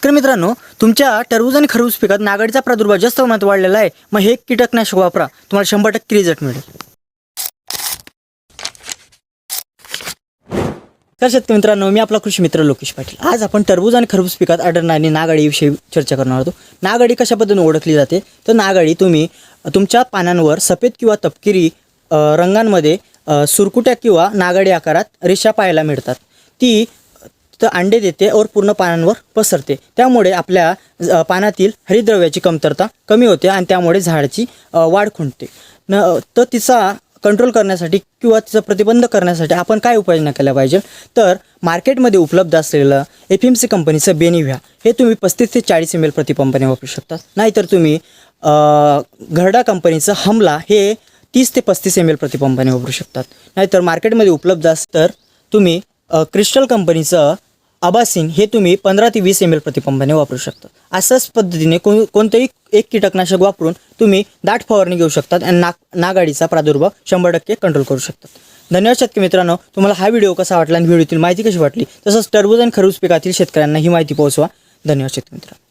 शेतकरी मित्रांनो तुमच्या टरबूज आणि खरबूज पिकात नागाडीचा प्रादुर्भाव जास्त प्रमाणात वाढलेला आहे. मग हे कीटकनाशक वापरा. तुम्हाला शंभर टक्के रिझल्ट मिळेल. तर शेतकरी मित्रांनो मी आपला कृषी मित्र लोकेश पाटील. आज आपण टरबूज आणि खरबूज पिकात आढळणारी नागाडीविषयी चर्चा करणार आहोत. नागाडी कशा पद्धतीने ओळखली जाते? तर नागाडी तुम्ही तुमच्या पानांवर सफेद किंवा तपकिरी रंगांमध्ये सुरकुट्या किंवा नागाडी आकारात रेषा पाहायला मिळतात. ती तर अंडे देते और पूर्ण पानांवर पसरते. त्यामुळे आपल्या पानातील हरितद्रव्याची कमतरता कमी होते आणि त्यामुळे झाडाची वाढ खुंटते. न तर तिचा कंट्रोल करण्यासाठी किंवा तिचा प्रतिबंध करण्यासाठी आपण काय उपाययोजना केल्या पाहिजे? तर मार्केटमध्ये उपलब्ध असलेलं एफ एम सी कंपनीचं बेनिव्ह्या हे तुम्ही पस्तीस ते चाळीस एम एल प्रतिपंपाने वापरू शकता नाहीतर तुम्ही घरडा कंपनीचं हमला हे तीस ते पस्तीस एम एल प्रतिपंपाने वापरू शकतात. नाहीतर मार्केटमध्ये उपलब्ध असतं तर तुम्ही क्रिस्टल कंपनीचं अबासिन हे तुम्ही पंधरा ते वीस एम एल प्रतिपंपाने वापरू शकता. अशाच पद्धतीने कोण कोणतंही एक कीटकनाशक वापरून तुम्ही दाट फवारणी घेऊ शकतात आणि नाग नागाडीचा प्रादुर्भाव शंभर टक्के कंट्रोल करू शकतात. धन्यवाद शेतकरी मित्रांनो. तुम्हाला हा व्हिडिओ कसा वाटला आणि व्हिडिओतील माहिती कशी वाटली? तसंच टरबूज आणि खरबूज पिकातील शेतकऱ्यांना ही माहिती पोहोचवा. धन्यवाद शेतकरी मित्रांनो.